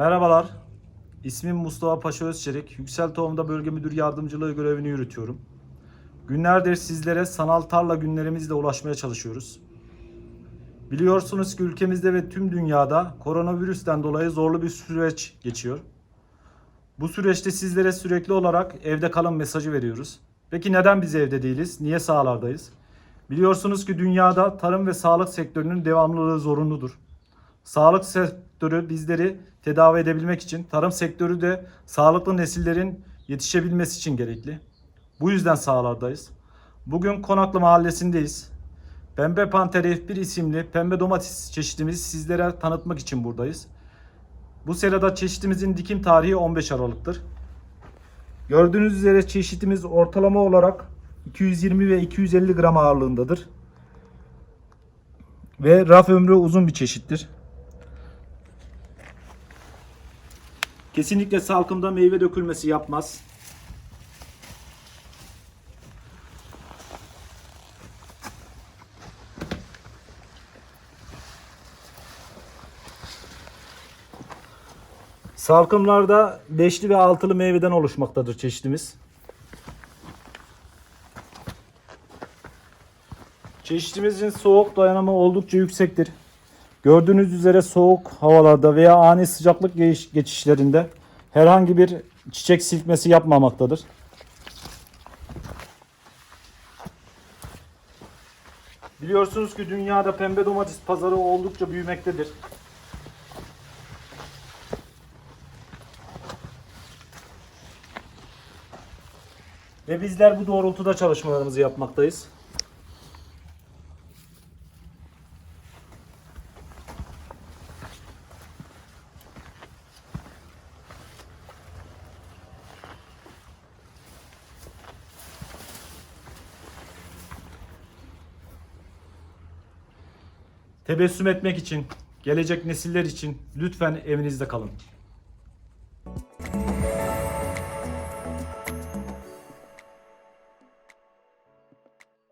Merhabalar. İsmim Mustafa Paşa Özçelik. Yüksel Tohum'da bölge müdür yardımcılığı görevini yürütüyorum. Günlerdir sizlere sanal tarla günlerimizle ulaşmaya çalışıyoruz. Biliyorsunuz ki ülkemizde ve tüm dünyada koronavirüsten dolayı zorlu bir süreç geçiyor. Bu süreçte sizlere sürekli olarak evde kalın mesajı veriyoruz. Peki neden biz evde değiliz? Niye sahalardayız? Biliyorsunuz ki dünyada tarım ve sağlık sektörünün devamlılığı zorunludur. Sağlık sektörü bizleri tedavi edebilmek için, tarım sektörü de sağlıklı nesillerin yetişebilmesi için gerekli. Bu yüzden sahalardayız. Bugün Konaklı Mahallesi'ndeyiz. Pembe Panter F1 isimli pembe domates çeşitimizi sizlere tanıtmak için buradayız. Bu serada çeşitimizin dikim tarihi 15 Aralık'tır. Gördüğünüz üzere çeşitimiz ortalama olarak 220 ve 250 gram ağırlığındadır. Ve raf ömrü uzun bir çeşittir. Kesinlikle salkımda meyve dökülmesi yapmaz. Salkımlarda beşli ve altılı meyveden oluşmaktadır çeşitimiz. Çeşitimizin soğuk dayanımı oldukça yüksektir. Gördüğünüz üzere soğuk havalarda veya ani sıcaklık geç- geçişlerinde herhangi bir çiçek silkmesi yapmamaktadır. Biliyorsunuz ki dünyada pembe domates pazarı oldukça büyümektedir. Ve bizler bu doğrultuda çalışmalarımızı yapmaktayız. Tebessüm etmek için, gelecek nesiller için lütfen evinizde kalın.